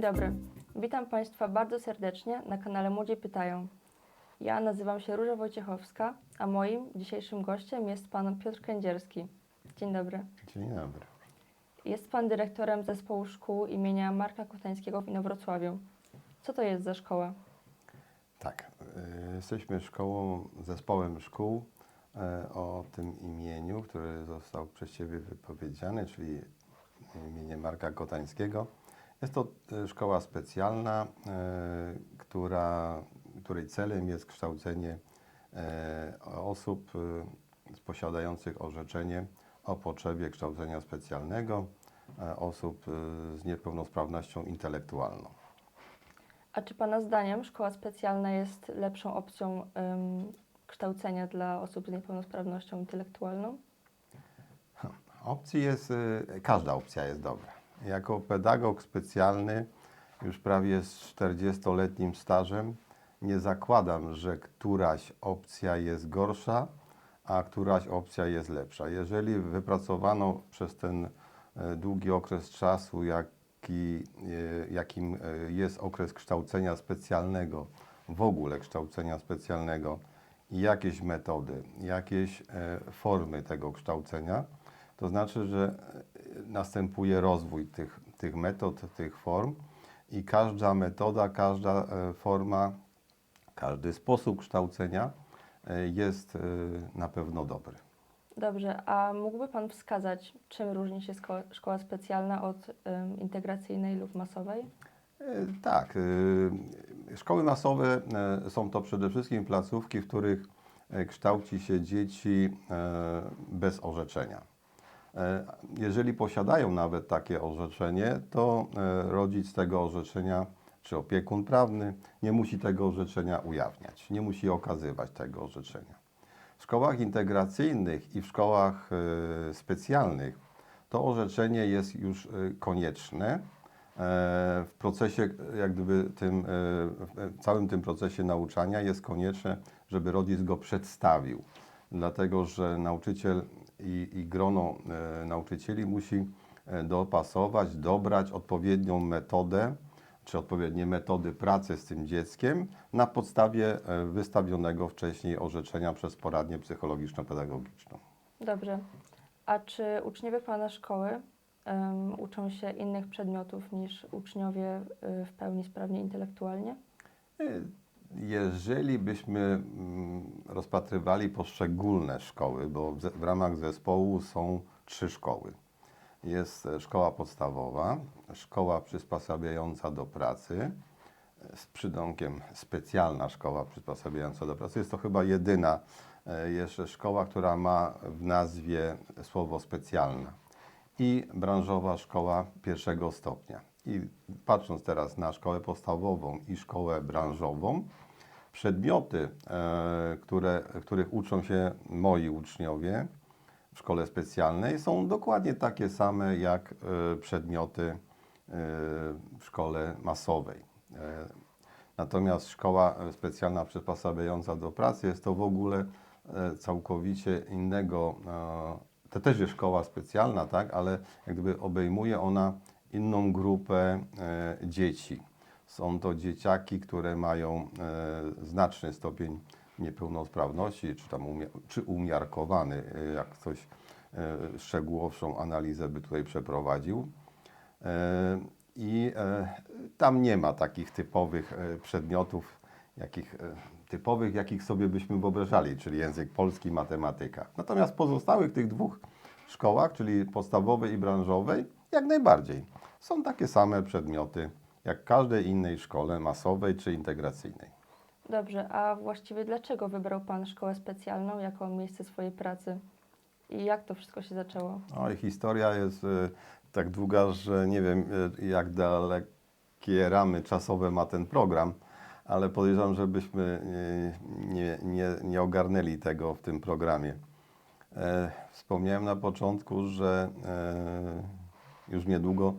Dzień dobry. Witam Państwa bardzo serdecznie na kanale Młodzi Pytają. Ja nazywam się Róża Wojciechowska, a moim dzisiejszym gościem jest Pan Piotr Kędzierski. Dzień dobry. Dzień dobry. Jest Pan dyrektorem zespołu szkół imienia Marka Kotańskiego w Inowrocławiu. Co to jest za szkoła? Tak, y, jesteśmy szkołą, zespołem szkół e, o tym imieniu, który został przez Ciebie wypowiedziany, czyli imienie Marka Kotańskiego. Jest to e, szkoła specjalna, e, która, której celem jest kształcenie e, osób posiadających orzeczenie o potrzebie kształcenia specjalnego, osób z niepełnosprawnością intelektualną. A czy Pana zdaniem szkoła specjalna jest lepszą opcją ym, kształcenia dla osób z niepełnosprawnością intelektualną? Opcji jest, y, każda opcja jest dobra. Jako pedagog specjalny, już prawie z 40-letnim stażem, nie zakładam, że któraś opcja jest gorsza, a któraś opcja jest lepsza. Jeżeli wypracowano przez ten e, długi okres czasu, jaki, e, jakim e, jest okres kształcenia specjalnego, w ogóle kształcenia specjalnego, jakieś metody, jakieś formy tego kształcenia, to znaczy, że e, następuje rozwój tych, tych metod, tych form i każda metoda, każda e, forma, każdy sposób kształcenia e, jest na pewno dobry. Dobrze, a mógłby Pan wskazać, czym różni się szkoła, szkoła specjalna od integracyjnej lub masowej? Tak. y, Szkoły masowe są to przede wszystkim placówki, w których kształci się dzieci bez orzeczenia. E, Jeżeli posiadają nawet takie orzeczenie, to e, rodzic tego orzeczenia czy opiekun prawny nie musi tego orzeczenia ujawniać, nie musi okazywać tego orzeczenia. W szkołach integracyjnych i w szkołach e, specjalnych to orzeczenie jest już konieczne w procesie, jak gdyby tym, w całym tym procesie nauczania jest konieczne, żeby rodzic go przedstawił. Dlatego, że nauczyciel i, i grono e, nauczycieli musi e, dopasować, dobrać odpowiednią metodę, czy odpowiednie metody pracy z tym dzieckiem na podstawie e, wystawionego wcześniej orzeczenia przez poradnię psychologiczno-pedagogiczną. Dobrze. A czy uczniowie Pana szkoły ym, uczą się innych przedmiotów niż uczniowie w pełni sprawni intelektualnie? Jeżeli byśmy mm, rozpatrywali poszczególne szkoły, bo w, ramach zespołu są trzy szkoły. Jest e, szkoła podstawowa, szkoła przysposabiająca do pracy, e, z przydomkiem specjalna szkoła przysposabiająca do pracy. Jest to chyba jedyna e, jeszcze szkoła, która ma w nazwie słowo specjalna i branżowa szkoła pierwszego stopnia. I patrząc teraz na szkołę podstawową i szkołę branżową, przedmioty, e, które, których uczą się moi uczniowie w szkole specjalnej, są dokładnie takie same jak e, przedmioty e, w szkole masowej. Natomiast szkoła specjalna przysposabiająca do pracy jest to w ogóle całkowicie innego. To też jest szkoła specjalna, tak, ale jak gdyby obejmuje ona inną grupę e, dzieci. Są to dzieciaki, które mają e, znaczny stopień niepełnosprawności, czy tam czy umiarkowany, e, jak e, szczegółowszą analizę by tutaj przeprowadził. I tam nie ma takich typowych przedmiotów, jakich, typowych, jakich sobie byśmy wyobrażali, czyli język polski, matematyka. Natomiast pozostałych tych dwóch szkołach, czyli podstawowej i branżowej, jak najbardziej są takie same przedmioty jak w każdej innej szkole masowej czy integracyjnej. Dobrze, a właściwie dlaczego wybrał Pan szkołę specjalną jako miejsce swojej pracy? I jak to wszystko się zaczęło? Oj, historia jest e, tak długa, że nie wiem, e, jak dalekie ramy czasowe ma ten program, ale podejrzewam, żebyśmy e, nie, nie, nie ogarnęli tego w tym programie. E, Wspomniałem na początku, że e, już niedługo,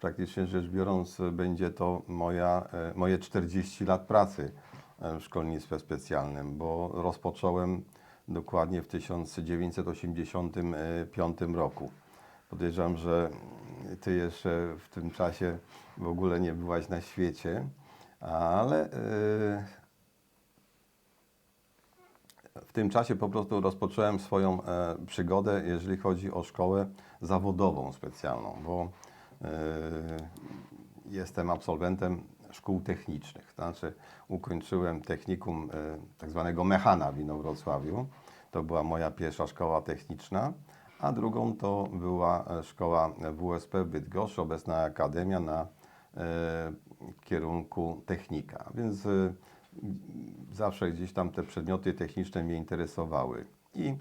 praktycznie rzecz biorąc, będzie to moja, e, moje 40 lat pracy e, w szkolnictwie specjalnym, bo rozpocząłem dokładnie w 1985 roku. Podejrzewam, że ty jeszcze w tym czasie w ogóle nie byłaś na świecie, ale e, w tym czasie po prostu rozpocząłem swoją e, przygodę, jeżeli chodzi o szkołę zawodową specjalną, bo e, jestem absolwentem szkół technicznych. Znaczy ukończyłem technikum e, tak zwanego mechana w Inowrocławiu. To była moja pierwsza szkoła techniczna, a drugą to była szkoła WSP w Bydgoszczy, obecna akademia na kierunku technika. Więc zawsze gdzieś tam te przedmioty techniczne mnie interesowały. I e,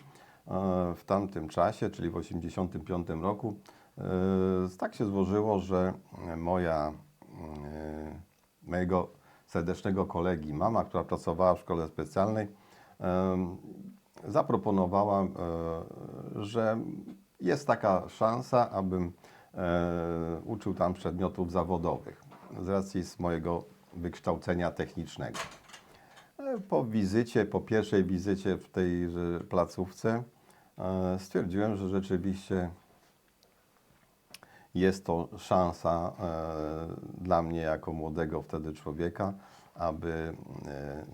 w tamtym czasie, czyli w 1985 roku, e, tak się złożyło, że moja, e, mojego serdecznego kolegi mama, która pracowała w szkole specjalnej, zaproponowała, że jest taka szansa, abym uczył tam przedmiotów zawodowych z racji z mojego wykształcenia technicznego. Po wizycie, po pierwszej wizycie w tejże placówce e, stwierdziłem, że rzeczywiście jest to szansa e, dla mnie jako młodego wtedy człowieka, aby e,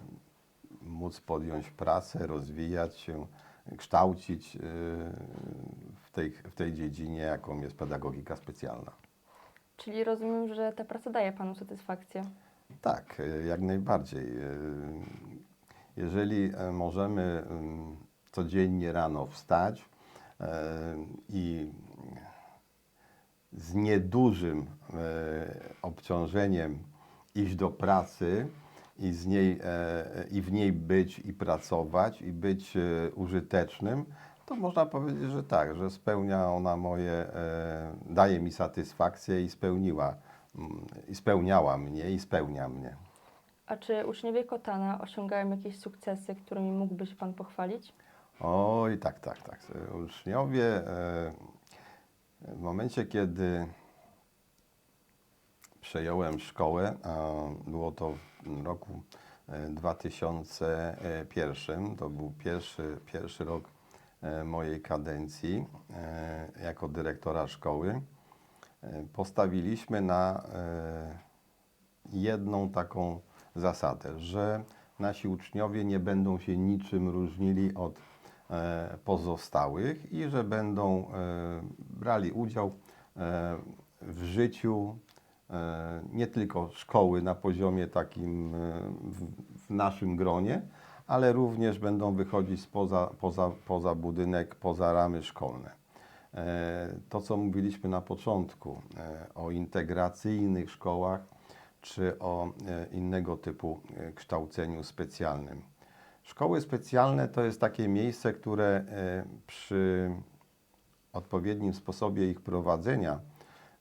móc podjąć pracę, rozwijać się, kształcić w tej, w tej dziedzinie, jaką jest pedagogika specjalna. Czyli rozumiem, że ta praca daje Panu satysfakcję. Tak, e, jak najbardziej. E, Jeżeli e, możemy em, codziennie rano wstać i z niedużym obciążeniem iść do pracy i, z niej, i w niej być i pracować i być użytecznym, to można powiedzieć, że tak, że spełnia ona moje, daje mi satysfakcję i spełniła, mm, i spełniała mnie i spełnia mnie. A czy uczniowie Kotana osiągają jakieś sukcesy, którymi mógłby się Pan pochwalić? Oj, tak, tak, tak. Uczniowie e, w momencie, kiedy przejąłem szkołę, a było to w roku e, 2001, to był pierwszy, pierwszy rok e, mojej kadencji e, jako dyrektora szkoły, e, postawiliśmy na e, jedną taką zasadę, że nasi uczniowie nie będą się niczym różnili od e, pozostałych i że będą e, brali udział e, w życiu e, nie tylko szkoły na poziomie takim e, w, w naszym gronie, ale również będą wychodzić spoza, poza, poza budynek, poza ramy szkolne. E, To, co mówiliśmy na początku e, o integracyjnych szkołach, czy o e, innego typu kształceniu specjalnym. Szkoły specjalne to jest takie miejsce, które przy odpowiednim sposobie ich prowadzenia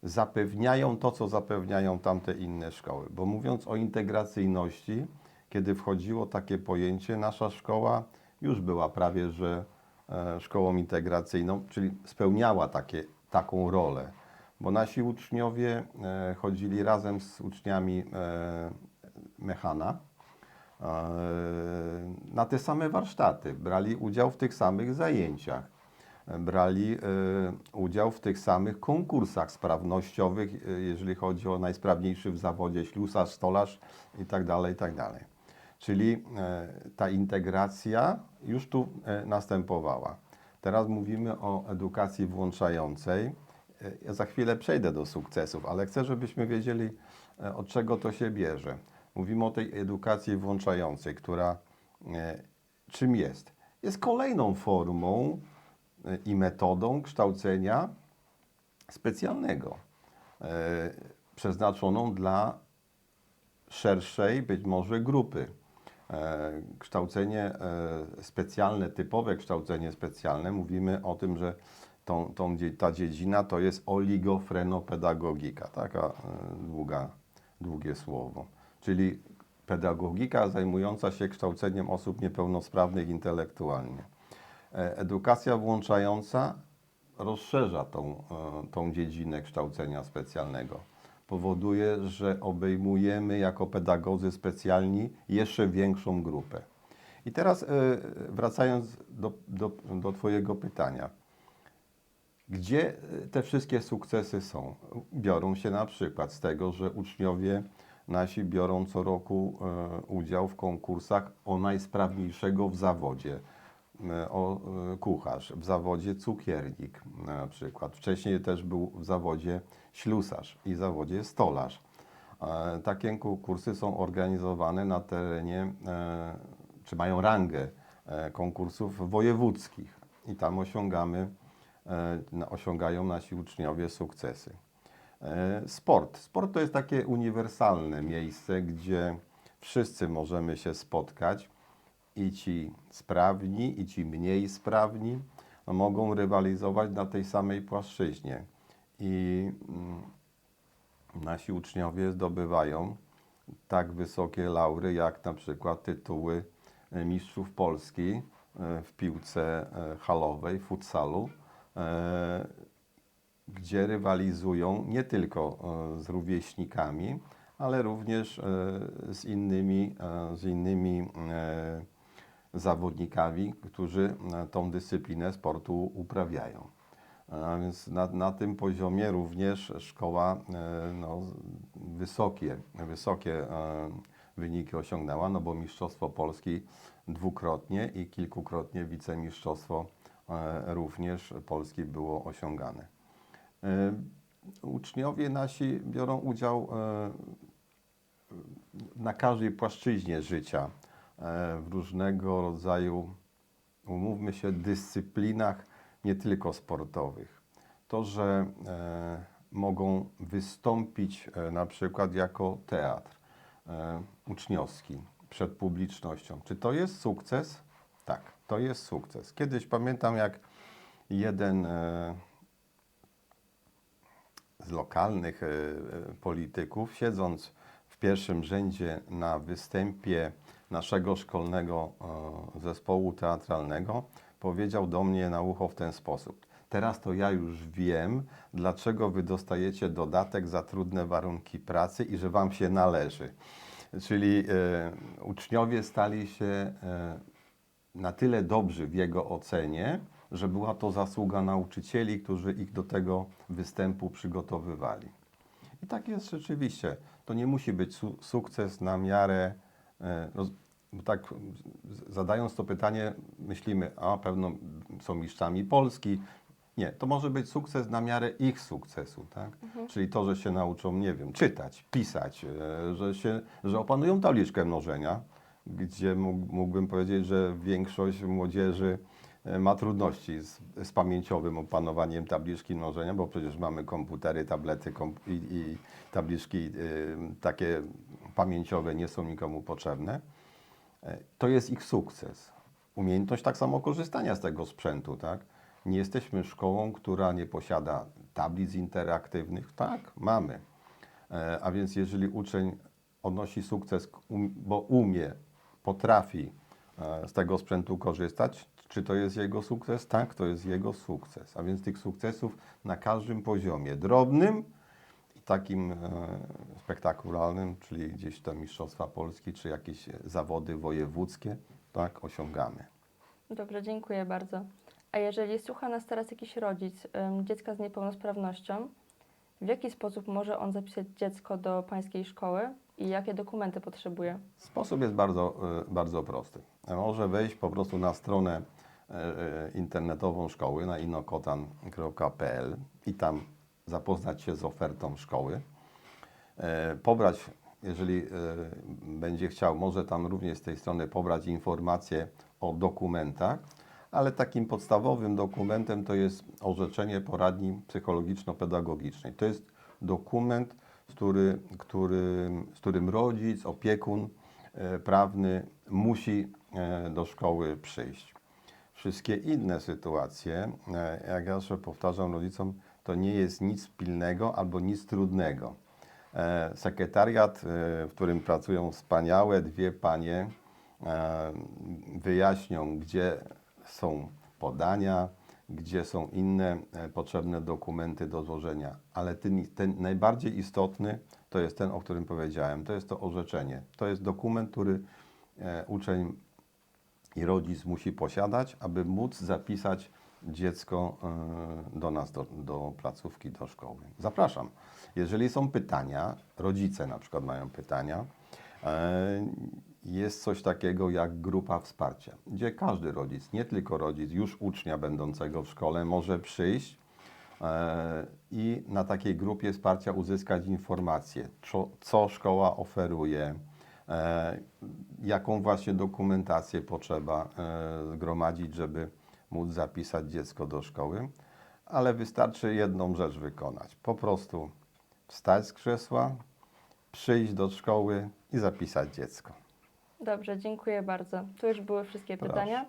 zapewniają to, co zapewniają tamte inne szkoły. Bo mówiąc o integracyjności, kiedy wchodziło takie pojęcie, nasza szkoła już była prawie że szkołą integracyjną, czyli spełniała takie, taką rolę. Bo nasi uczniowie e, chodzili razem z uczniami e, mechana e, na te same warsztaty, brali udział w tych samych zajęciach, e, brali e, udział w tych samych konkursach sprawnościowych, e, jeżeli chodzi o najsprawniejszy w zawodzie ślusarz, stolarz itd. itd. Czyli e, ta integracja już tu e, następowała. Teraz mówimy o edukacji włączającej. E, Ja za chwilę przejdę do sukcesów, ale chcę, żebyśmy wiedzieli, od czego to się bierze. Mówimy o tej edukacji włączającej, która czym jest? Jest kolejną formą i metodą kształcenia specjalnego, przeznaczoną dla szerszej być może grupy. E, Kształcenie e, specjalne, typowe kształcenie specjalne, mówimy o tym, że tą, tą, ta dziedzina to jest oligofrenopedagogika, taka e, długa, długie słowo, czyli pedagogika zajmująca się kształceniem osób niepełnosprawnych intelektualnie. Edukacja włączająca rozszerza tą, tą dziedzinę kształcenia specjalnego. Powoduje, że obejmujemy jako pedagodzy specjalni jeszcze większą grupę. I teraz e, wracając do, do, do Twojego pytania. Gdzie e, te wszystkie sukcesy są? Biorą się na przykład z tego, że uczniowie nasi biorą co roku e, udział w konkursach o najsprawniejszego w zawodzie. E, O e, kucharz, w zawodzie cukiernik na przykład. Wcześniej też był w zawodzie ślusarz i w zawodzie stolarz. E, Takie konkursy są organizowane na terenie, czy mają rangę konkursów wojewódzkich i tam osiągamy, osiągają nasi uczniowie sukcesy. Sport. Sport to jest takie uniwersalne miejsce, gdzie wszyscy możemy się spotkać i ci sprawni, i ci mniej sprawni mogą rywalizować na tej samej płaszczyźnie. I mm, nasi uczniowie zdobywają tak wysokie laury, jak na przykład tytuły e, mistrzów Polski e, w piłce e, halowej, futsalu, gdzie rywalizują nie tylko z rówieśnikami, ale również z innymi, z innymi zawodnikami, którzy e, tą dyscyplinę sportu uprawiają. A więc na, na tym poziomie również szkoła e, no, wysokie, wysokie e, wyniki osiągnęła, no bo Mistrzostwo Polski dwukrotnie i kilkukrotnie wicemistrzostwo e, również Polski było osiągane. E, Uczniowie nasi biorą udział e, na każdej płaszczyźnie życia e, w różnego rodzaju, umówmy się, dyscyplinach, nie tylko sportowych. To, że e, mogą wystąpić e, na przykład jako teatr e, uczniowski przed publicznością. Czy to jest sukces? Tak, to jest sukces. Kiedyś pamiętam, jak jeden e, z lokalnych e, e, polityków, siedząc w pierwszym rzędzie na występie naszego szkolnego e, zespołu teatralnego, powiedział do mnie na ucho w ten sposób. Teraz to ja już wiem, dlaczego wy dostajecie dodatek za trudne warunki pracy i że wam się należy. Czyli e, uczniowie stali się e, na tyle dobrzy w jego ocenie, że była to zasługa nauczycieli, którzy ich do tego występu przygotowywali. I tak jest rzeczywiście. To nie musi być su- sukces na miarę. E, roz- bo tak zadając to pytanie, myślimy, a pewno są mistrzami Polski. Nie, to może być sukces na miarę ich sukcesu, tak? Czyli to, że się nauczą, nie wiem, czytać, pisać, e, że, się, że opanują tabliczkę mnożenia, gdzie mógł, mógłbym powiedzieć, że większość młodzieży ma trudności z, z pamięciowym opanowaniem tabliczki mnożenia, bo przecież mamy komputery, tablety komp- i, i tabliczki y, takie pamięciowe nie są nikomu potrzebne. E, To jest ich sukces. Umiejętność tak samo korzystania z tego sprzętu, tak? Nie jesteśmy szkołą, która nie posiada tablic interaktywnych. Tak, mamy. E, A więc jeżeli uczeń odnosi sukces, um- bo umie, potrafi e, z tego sprzętu korzystać, czy to jest jego sukces? Tak, to jest jego sukces. A więc tych sukcesów na każdym poziomie, drobnym i takim e, spektakularnym, czyli gdzieś tam Mistrzostwa Polski, czy jakieś zawody wojewódzkie, tak, osiągamy. Dobrze, dziękuję bardzo. A jeżeli słucha nas teraz jakiś rodzic ym, dziecka z niepełnosprawnością, w jaki sposób może on zapisać dziecko do pańskiej szkoły i jakie dokumenty potrzebuje? Sposób jest bardzo, e, bardzo prosty. Może wejść po prostu na stronę internetową szkoły na inokotan.pl i tam zapoznać się z ofertą szkoły. E, Pobrać, jeżeli e, będzie chciał, może tam również z tej strony pobrać informacje o dokumentach, ale takim podstawowym dokumentem to jest orzeczenie poradni psychologiczno-pedagogicznej. To jest dokument, z, który, który, z którym rodzic, opiekun e, prawny musi e, do szkoły przyjść. Wszystkie inne sytuacje, e, jak ja zawsze powtarzam rodzicom, to nie jest nic pilnego albo nic trudnego. E, Sekretariat, e, w którym pracują wspaniałe dwie panie, wyjaśnią, gdzie są podania, gdzie są inne potrzebne dokumenty do złożenia. Ale ten, ten najbardziej istotny to jest ten, o którym powiedziałem. To jest to orzeczenie. To jest dokument, który uczeń i rodzic musi posiadać, aby móc zapisać dziecko y, do nas, do, do placówki, do szkoły. Zapraszam. Jeżeli są pytania, rodzice na przykład mają pytania, e, jest coś takiego jak grupa wsparcia, gdzie każdy rodzic, nie tylko rodzic już ucznia będącego w szkole, może przyjść e, i na takiej grupie wsparcia uzyskać informacje, co, co szkoła oferuje, e, jaką właśnie dokumentację potrzeba e, zgromadzić, żeby móc zapisać dziecko do szkoły, ale wystarczy jedną rzecz wykonać. Po prostu wstać z krzesła, przyjść do szkoły i zapisać dziecko. Dobrze, dziękuję bardzo. Tu już były wszystkie Proszę. pytania.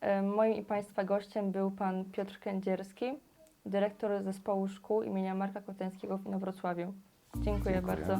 E, Moim i Państwa gościem był Pan Piotr Kędzierski, dyrektor Zespołu Szkół imienia Marka Kotańskiego w Inowrocławiu. Dziękuję, Dziękuję. bardzo.